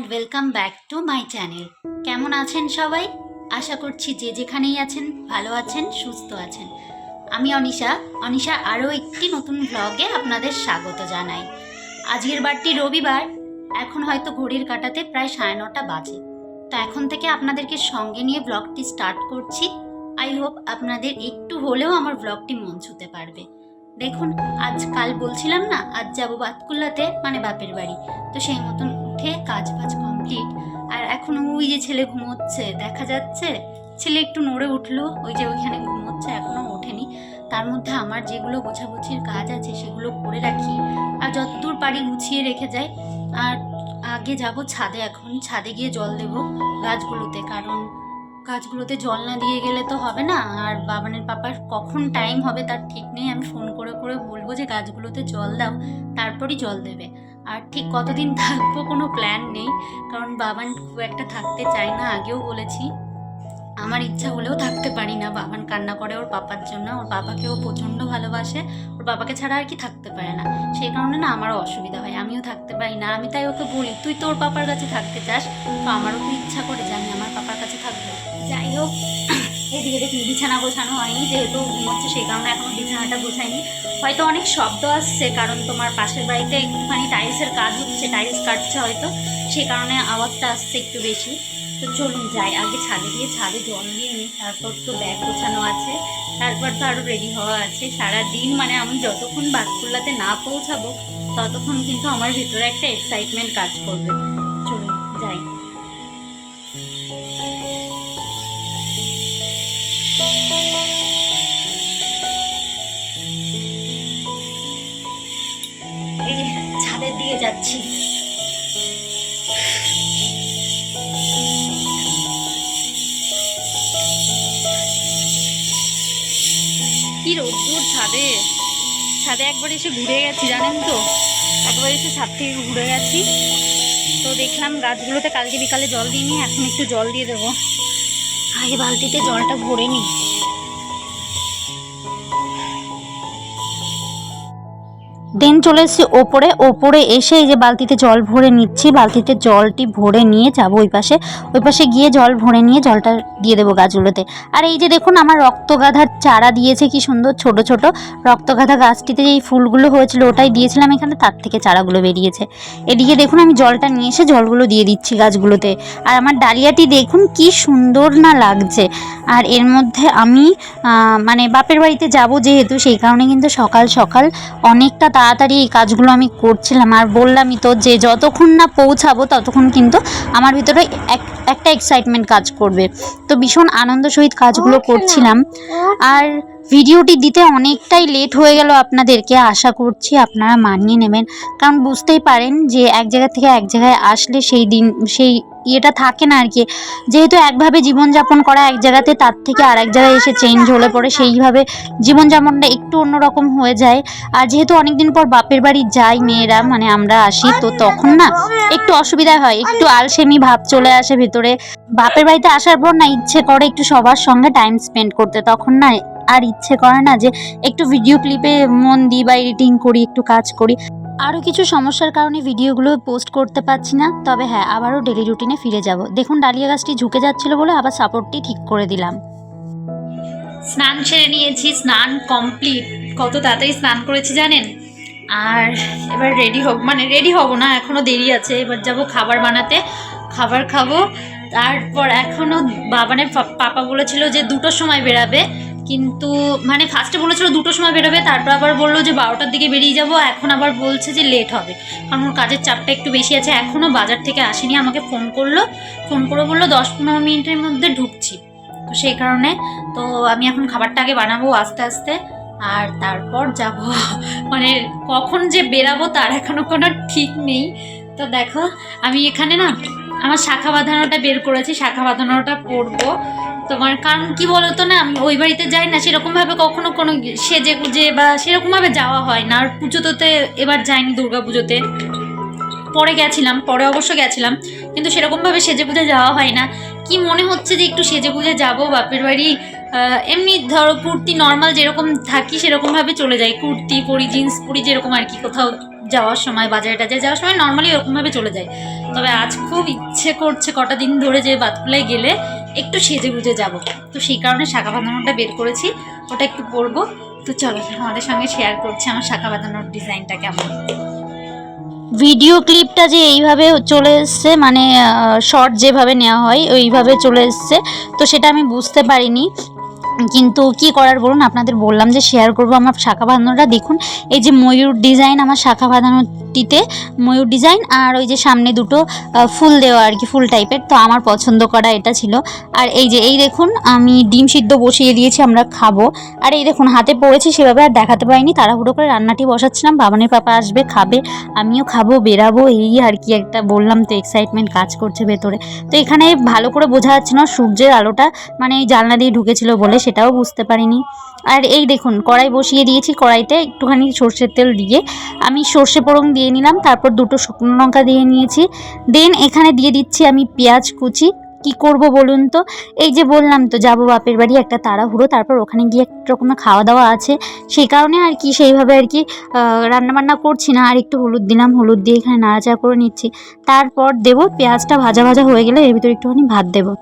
Back to my channel কেমন আছেন সবাই? আশা করছি যে যেখানেই আছেন, ভালো আছেন, সুস্থ আছেন। আমি অনিশা। অনিশা আরও একটি নতুন ব্লগে আপনাদের স্বাগত জানাই। আজকের বারটি রবিবার। এখন হয়তো ঘড়ির কাটাতে প্রায় সাড়ে নটা বাজে। তো এখন থেকে আপনাদেরকে সঙ্গে নিয়ে ব্লগটি স্টার্ট করছি। আই হোপ আপনাদের একটু হলেও আমার ব্লগটি মন ছুতে পারবে। দেখুন, আজ কাল বলছিলাম না, আজ যাব বাতকুল্লাতে মানে বাপের বাড়ি। তো সেই মতন উঠে কাজ বাজ কমপ্লিট আর এখন ওই যে ছেলে ঘুমোচ্ছে, দেখা যাচ্ছে ছেলে একটু নড়ে উঠল, ওই যে ওইখানে ঘুমোচ্ছে, এখনও ওঠেনি। তার মধ্যে আমার যেগুলো গোছাগুছির কাজ আছে সেগুলো করে রাখি। আর যতদূর পারি গুছিয়ে রেখে যাই। আর আগে যাব ছাদে এখন, ছাদে গিয়ে জল দেব গাছগুলোতে, কারণ গাছগুলোতে জল না দিয়ে গেলে তো হবে না। আর বাবানের পাপার কখন টাইম হবে তার ঠিক নেই। আমি ফোন করে করে বলব যে, গাছগুলোতে জল দাও, তারপরই জল দেবে। আর ঠিক কতদিন থাকব কোনো প্ল্যান নেই, কারণ বাবান খুব একটা থাকতে চায় না, আগেও বলেছি। আমার ইচ্ছা হলেও থাকতে পারি না, বাবান কান্না করে ওর পাপার জন্য। ওর বাবাকেও প্রচণ্ড ভালোবাসে, ওর বাবাকে ছাড়া আর কি থাকতে পারে না। সেই কারণে না আমারও অসুবিধা হয়, আমিও থাকতে পারি না। আমি তাই ওকে বলি, তুই তোর পাপার কাছে থাকতে চাস, তো আমারও তো ইচ্ছা করে যে আমি আমার পাপার কাছে থাকব। যাই হোক এদিকে দেখি বিছানা গোছানো হয়নি, যেহেতু ঘুমোচ্ছে সেই কারণে এখনও বিছানাটা গোছাইনি। হয়তো অনেক শব্দ আসছে, কারণ তোমার পাশের বাড়িতে একটুখানি টাইলসের কাজ হচ্ছে টাইলস কাটছে হয়তো, সেই কারণে আওয়াজটা আসছে একটু বেশি। তো চলুন যাই, আগে ছাদে গিয়ে ছাদে জল দিয়ে নিই, তারপর তো ব্যাগ গোছানো আছে, তারপর তো আরও রেডি হওয়া আছে। সারা দিন মানে আমি যতক্ষণ বাতকুল্লাতে না পৌঁছাবো, ততক্ষণ কিন্তু আমার ভিতরে একটা এক্সাইটমেন্ট কাজ করবে। চলুন যাই। যাচ্ছি। কি রোদ্দুর ছাদে? ছাদে একবার এসে ঘুরে গেছি, জানেন তো? একবার এসে ছাদ থেকে ঘুরে গেছি। তো দেখলাম গাছগুলোতে কালকে বিকালে জল দিইনি, এখন একটু জল দিয়ে দেবো। আগে বালতিতে জলটা ভরে নিই। দেন চলে এসেছি ওপরে। ওপরে এসে এই যে বালতিতে জল ভরে নিচ্ছি। বালতিতে জলটি ভরে নিয়ে যাব ওই পাশে। ওই পাশে গিয়ে জল ভরে নিয়ে জলটা দিয়ে দেবো গাছগুলোতে। আর এই যে দেখুন, আমার রক্তগাধার চারা দিয়েছে কি সুন্দর ছোট ছোট। রক্তগাধা গাছটিতে যেই ফুলগুলো হয়েছিল, ওটাই দিয়েছিলাম এখানে, তার থেকে চারাগুলো বেরিয়েছে। এদিকে দেখুন, আমি জলটা নিয়ে এসে জলগুলো দিয়ে দিচ্ছি গাছগুলোতে। আর আমার ডালিয়াটি দেখুন, কি সুন্দর না লাগছে। আর এর মধ্যে আমি মানে বাপের বাড়িতে যাব যেহেতু, সেই কারণে কিন্তু সকাল সকাল অনেকটা তাড়াতাড়ি এই কাজগুলো আমি করছিলাম। আর বললামই তো যে যতক্ষণ না পৌঁছাবো ততক্ষণ কিন্তু আমার ভিতরে এক একটা এক্সাইটমেন্ট কাজ করবে। তো ভীষণ আনন্দ সহিত কাজগুলো করছিলাম। আর ভিডিওটি দিতে অনেকটাই লেট হয়ে গেল আপনাদেরকে। আশা করছি আপনারা মানিয়ে নেবেন। কারণ বুঝতেই পারেন যে এক জায়গা থেকে এক জায়গায় আসলে সেই দিন, সেই ইয়েটা থাকে না আর কি যেহেতু একভাবে জীবনযাপন করা এক জায়গাতে, তার থেকে আর এক জায়গায় এসে চেঞ্জ হলে পরে সেইভাবে জীবনযাপনটা একটু অন্যরকম হয়ে যায়। আর যেহেতু অনেকদিন পর বাপের বাড়ি যাই মেয়েরা মানে আমরা আসি, তো তখন না একটু অসুবিধা হয়। একটু আলসেমি ভাব চলে আসে ভেতরে। বাপের বাড়িতে আসার পর না ইচ্ছে করে একটু সবার সঙ্গে টাইম স্পেন্ড করতে। তখন না আর ইচ্ছে করে না যে একটু ভিডিও ক্লিপে মন দিই বা এডিটিং করি, একটু কাজ করি। আরও কিছু সমস্যার কারণে ভিডিওগুলো পোস্ট করতে পারছি না, তবে হ্যাঁ আবারও ডেলি রুটিনে ফিরে যাব। দেখুন, ডালিয়া গাছটি ঝুঁকে যাচ্ছিল বলে আবার সাপোর্টটি ঠিক করে দিলাম। স্নান সেরে নিয়েছি, স্নান কমপ্লিট কত তাড়াতাড়ি স্নান করেছি জানেন? আর এবার রেডি হব মানে রেডি হব না এখনও দেরি আছে। এবার যাব খাবার বানাতে, খাবার খাব। তারপর এখনও বাবানের পাপা বলেছিল যে দুটোর সময় বেরাবে। কিন্তু মানে ফার্স্টে বলেছিল দুটোর সময় বেরোবে, তারপর আবার বলল যে বারোটার দিকে বেরিয়ে যাব, এখন আবার বলছে যে লেট হবে। কারণ ওর কাজের চাপটা একটু বেশি আছে এখনও বাজার থেকে আসেনি, আমাকে ফোন করল। ফোন করে বলল, দশ পনেরো মিনিটের মধ্যে ঢুকছি। তো সেই কারণে, তো আমি এখন খাবারটা আগে বানাবো আস্তে আস্তে, আর তারপর যাব। মানে কখন যে বেরাবো, তার এখনও কোনো ঠিক নেই। তো দেখো, আমি এখানে না আমার শাখা বাঁধানোটা বের করেছি, শাখা বাঁধানোটা পরবো। তোমার কারণ কি বলতো না, আমি ওই বাড়িতে যাই না, সেরকমভাবে কখনো কোনো সেজে গুজে বা সেরকমভাবে যাওয়া হয় না। আর পুজোতে এবার যাইনি দুর্গা পুজোতে পরে গেছিলাম, পরে অবশ্য গেছিলাম, কিন্তু সেরকমভাবে সেজে গুজে যাওয়া হয় না। কি মনে হচ্ছে যে একটু সেজে গুজে যাব? বাপের বাড়ি এমনি ধরো কুর্তি নর্মাল যেরকম থাকি, সেরকমভাবে চলে যায় কুর্তি পরি জিন্স পরি, যেরকম আর কি কোথাও যাওয়ার সময়, বাজারে টাজারে যাওয়ার সময় নর্মালি এরকমভাবে চলে যায়। তবে আজ খুব ইচ্ছে করছে কটা দিন ধরে যে বাতকুলায় গেলে একটু সেজে গুজে যাব। তো সেই কারণে শাখা বাঁধানোটা বের করেছি, ওটা একটু পরবো। তো চলো আমাদের সঙ্গে শেয়ার করছি আমার শাখা বাঁধানোর ডিজাইনটা কেমন। ভিডিও ক্লিপটা যে এইভাবে চলে এসছে মানে শর্ট যেভাবে নেওয়া হয়, ওইভাবে চলে এসছে। তো সেটা আমি বুঝতে পারিনি। কিন্তু কি করার বলুন, আপনাদের বললাম যে শেয়ার করব। আমার শাখা বাঁধানোটা দেখুন, এই যে ময়ূর ডিজাইন আমার শাখা বাঁধানোটিতে ময়ূর ডিজাইন আর ওই যে সামনে দুটো ফুল দেওয়া আর কি, ফুল টাইপের তো আমার পছন্দ করা এটা ছিল। আর এই যে, এই দেখুন, আমি ডিম সিদ্ধ বসিয়ে দিয়েছি, আমরা খাব। আর এই দেখুন, হাতে পড়েছে সেভাবে আর দেখাতে পারিনি। তাড়াহুড়ো করে রান্নাটি বসাচ্ছিলাম। বাবানের পাপা আসবে, খাবে, আমিও খাব, বেরাবো, এই আর কি একটা বললাম তো এক্সাইটমেন্ট কাজ করছে ভেতরে। তো এখানে ভালো করে বোঝা যাচ্ছে না সূর্যের আলোটা মানে এই জানলা দিয়ে ঢুকেছিল বলে, সেটাও বুঝতে পারিনি। আর এই দেখুন, কড়াই বসিয়ে দিয়েছি কড়াইতে একটুখানি সর্ষের তেল দিয়ে। আমি সর্ষে পোড়ং দিয়ে নিলাম, তারপর দুটো শুকনো লঙ্কা দিয়ে নিয়েছি। দেন এখানে দিয়ে দিচ্ছি আমি পেঁয়াজ কুচি। কি করব বলুন তো? এই যে বললাম তো, যাব বাপের বাড়ি একটা তাড়াহুড়ো, তারপর ওখানে গিয়ে এক রকমের খাওয়া দাওয়া আছে। সেই কারণে আর কি, সেইভাবে আর কি রান্না বান্না করছি না। আর একটু হলুদ দিলাম, হলুদ দিয়ে এখানে নাড়াচাড়া করে নিচ্ছি। তারপর দেবো পেঁয়াজটা ভাজা ভাজা হয়ে গেলে এর ভিতরে একটুখানি ভাত দেবো।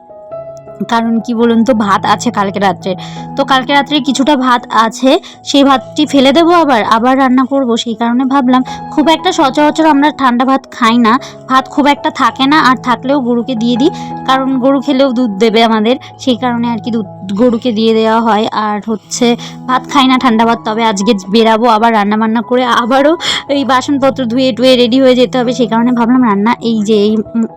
কারণ কি বলুন তো, ভাত আছে কালকে রাত্রে। তো কালকে রাত্রে কিছুটা ভাত আছে, সেই ভাতটি ফেলে দেবো আবার আবার রান্না করব। সেই কারণে ভাবলাম, খুব একটা সচরাচর আমরা ঠান্ডা ভাত খাই না। ভাত খুব একটা থাকে না, আর থাকলেও গরুকে দিয়ে দিই, কারণ গরু খেলেও দুধ দেবে আমাদের, সেই কারণে আর কি দুধ গরুকে দিয়ে দেওয়া হয়। আর হচ্ছে ভাত খাই না, ঠান্ডা ভাত, তবে আজকে বেরাবো, আবার রান্না বান্না করে আবারও এই বাসনপত্র ধুয়ে টুয়ে রেডি হয়ে যেতে হবে। সেই কারণে ভাবলাম রান্না এই যে এই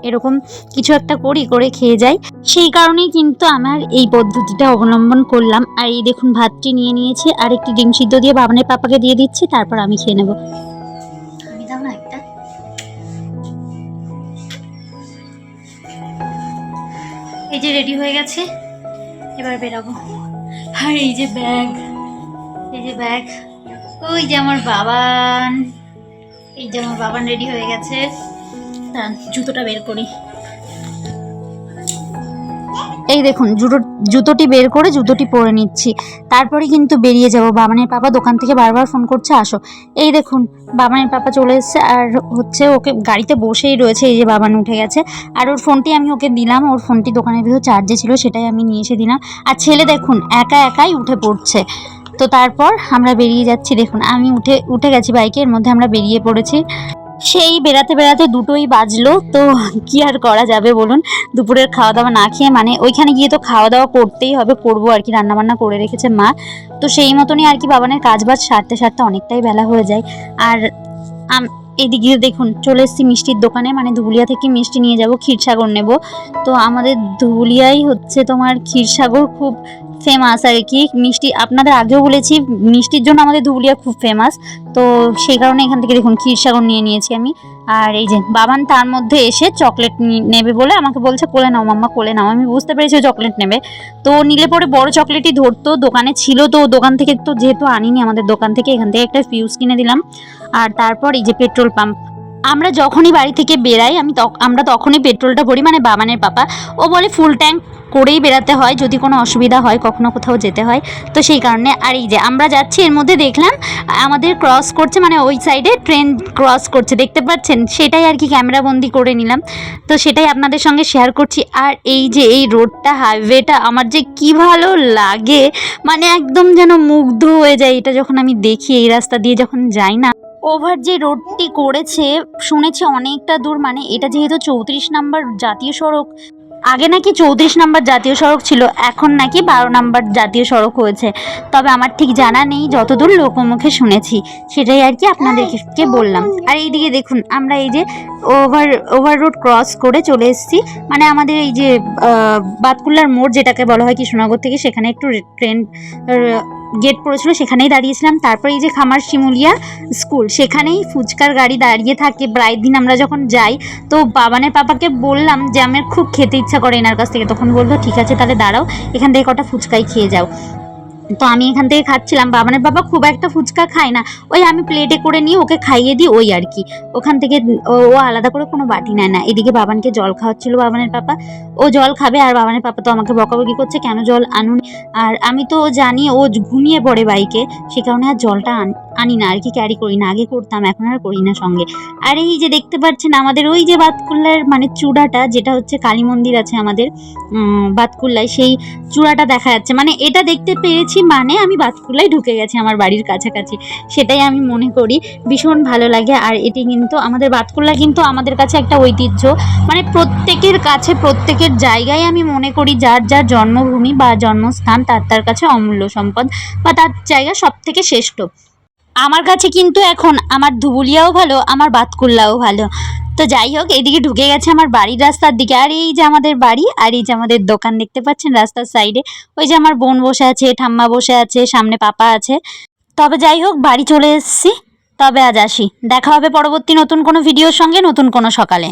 এরকম কিছু একটা করি, করে খেয়ে যাই। সেই কারণেই কিন্তু আমার এই পদ্ধতিটা অবলম্বন করলাম। আর এই দেখুন, ভাতটি নিয়ে নিয়েছি, আর একটি ডিম সিদ্ধ দিয়ে বাবানের পাপাকে দিয়ে দিচ্ছি, তারপর আমি খেয়ে নেব। এই যে রেডি হয়ে গেছে। এবার বেরাবো। আর এই যে ব্যাগ, এই যে ব্যাগ, ওই যে আমার বাবান, এই যে আমার বাবান রেডি হয়ে গেছে। জুতোটা বের করি। এই দেখুন জুতো জুতোটি বের করে জুতোটি পরে নিচ্ছি। তারপরে কিন্তু বেরিয়ে যাব। বাবানের পাপা দোকান থেকে বারবার ফোন করছে, আসো। এই দেখুন বাবানের পাপা চলে এসছে আর হচ্ছে ওকে গাড়িতে বসেই রয়েছে, এই যে বাবান উঠে গেছে। আর ওর ফোনটি আমি ওকে দিলাম, ওর ফোনটি দোকানের ভিতর চার্জে ছিল, সেটাই আমি নিয়ে এসে দিলাম। আর ছেলে দেখুন, একা একাই উঠে পড়ছে। তো তারপর আমরা বেরিয়ে যাচ্ছি, দেখুন, আমি উঠে উঠে গেছি বাইকে, এর মধ্যে আমরা বেরিয়ে পড়েছি। সেই বেড়াতে বেড়াতে দুটোই বাজলো। তো কি আর করা যাবে বলুন? দুপুরের খাওয়া দাওয়া না খেয়ে মানে ওইখানে গিয়ে তো খাওয়া দাওয়া করতেই হবে, করব আর কি। রান্নাবান্না করে রেখেছে মা। তো সেই মতনই আর কি বাবানের কাজ বাজ সারতে সারতে অনেকটাই বেলা হয়ে যায়। আর এদিকে দেখুন, চলে এসেছি মিষ্টির দোকানে। মানে ধুবুলিয়া থেকে মিষ্টি নিয়ে যাব, ক্ষীরসাগর নেব। তো আমাদের ধুবুলিয়াই হচ্ছে তোমার ক্ষীরসাগর। খুব ফেমাস আর কি? মিষ্টি, আপনাদের আগেও বলেছি, মিষ্টির জন্য আমাদের ধুবুলিয়া খুব ফেমাস তো সেই কারণে এখান থেকে দেখুন ক্ষীরসাগর নিয়ে নিয়েছি আমি। আর এই যে বাবান, তার মধ্যে এসে চকলেট নেবে বলে আমাকে বলছে, কোলে নাও মাম্মা, কোলে নাও। আমি বুঝতে পেরেছি চকলেট নেবে। তো নিলে পরে বড় চকলেটই ধরতো, দোকানে ছিল তো দোকান থেকে তো যেহেতু আনিনি আমাদের দোকান থেকে, এখান থেকে একটা ফিউজ কিনে দিলাম। আর তারপর এই যে পেট্রোল পাম্প আমরা যখনই বাড়ি থেকে বেরাই, আমি আমরা তখনই পেট্রোলটা ভরি মানে বাবানের পাপা। ও বলে, ফুল ট্যাঙ্ক করেই বেরাতে হয়, যদি কোনো অসুবিধা হয়, কখনো কোথাও যেতে হয়। তো সেই কারণে, আর এই যে আমরা যাচ্ছি, এর মধ্যে দেখলাম, আমাদের ক্রস করছে মানে ওই সাইডে ট্রেন ক্রস করছে, দেখতে পাচ্ছেন? সেটাই আর কি ক্যামেরা বন্দি করে নিলাম। তো সেটাই আপনাদের সঙ্গে শেয়ার করছি। আর এই যে এই রোডটা হাইওয়েটা আমার যে কি ভালো লাগে মানে একদম যেন মুগ্ধ হয়ে যায়, এটা যখন আমি দেখি, এই রাস্তা দিয়ে যখন যাই না। ওভার যে রোডটি করেছে, শুনেছি অনেকটা দূর মানে এটা যেহেতু চৌত্রিশ নাম্বার জাতীয় সড়ক আগে নাকি চৌত্রিশ নম্বর জাতীয় সড়ক ছিল, এখন নাকি বারো নাম্বার জাতীয় সড়ক হয়েছে। তবে আমার ঠিক জানা নেই, যতদূর লোকমুখে শুনেছি, সেটাই আর কি আপনাদেরকে বললাম। আর এইদিকে দেখুন, আমরা এই যে ওভার ওভার রোড ক্রস করে চলে এসেছি। মানে আমাদের এই যে বাতকুল্লার মোড় যেটাকে বলা হয় কৃষ্ণনগর থেকে, সেখানে একটু ট্রেন গেট পড়েছিল, সেখানেই দাঁড়িয়েছিলাম। তারপরে এই যে খামার শিমুলিয়া স্কুল, সেখানেই ফুচকার গাড়ি দাঁড়িয়ে থাকে। প্রায় দিন আমরা যখন যাই, তো বাবানের পাপাকে বললাম যে, আমার খুব খেতে ইচ্ছা করে এনার কাছ থেকে। তখন বলল, ঠিক আছে, তাহলে দাঁড়াও, এখান থেকে কটা ফুচকাই খেয়ে যাও। তো আমি এখান থেকে খাচ্ছিলাম। বাবানের বাবা খুব একটা ফুচকা খায় না। ওই আমি প্লেটে করে নিয়ে ওকে খাইয়ে দিই ওই আর কি। ওখান থেকে ও ও আলাদা করে কোনো বাটি নেয় না। এদিকে বাবানকে জল খাওয়াচ্ছিল বাবানের পাপা। ও জল খাবে আর বাবানের পাপা তো আমাকে বকাবকি করছে, কেন জল আনুন? আর আমি তো জানি ও ঘুমিয়ে পড়ে বাইকে সে কারণে আর জলটা আন- আনি না, আর কি ক্যারি করি না, আগে করতাম, এখন আর করি না সঙ্গে। আর এই যে দেখতে পাচ্ছেন আমাদের ওই যে বাতকুল্লার মানে চূড়াটা, যেটা হচ্ছে কালী মন্দির আছে আমাদের বাতকুল্লায়, সেই চূড়াটা দেখা যাচ্ছে। মানে এটা দেখতে পেয়েছি মানে আমি বাতকুল্লায় ঢুকে গেছি আমার বাড়ির কাছাকাছি, সেটাই আমি মনে করি। ভীষণ ভালো লাগে, আর এটি কিন্তু আমাদের বাতকুল্লা কিন্তু আমাদের কাছে একটা ঐতিহ্য। মানে প্রত্যেকের কাছে, প্রত্যেকের জায়গায় আমি মনে করি যার যার জন্মভূমি বা জন্মস্থান, তার তার কাছে অমূল্য সম্পদ বা তার জায়গা সব থেকে শ্রেষ্ঠ। আমার কাছে কিন্তু এখন আমার ধুবুলিয়াও ভালো, আমার বাতকুল্লাও ভালো। তো যাই হোক, এদিকে ঢুকে গেছে আমার বাড়ির রাস্তার দিকে। আর এই যে আমাদের বাড়ি, আর এই যে আমাদের দোকান দেখতে পাচ্ছেন রাস্তার সাইডে, ওই যে আমার বোন বসে আছে, ঠাম্মা বসে আছে, সামনে পাপা আছে। তবে যাই হোক, বাড়ি চলে এসেছি। তবে আজ আসি। দেখা হবে পরবর্তী নতুন কোনো ভিডিওর সঙ্গে, নতুন কোনো সকালে।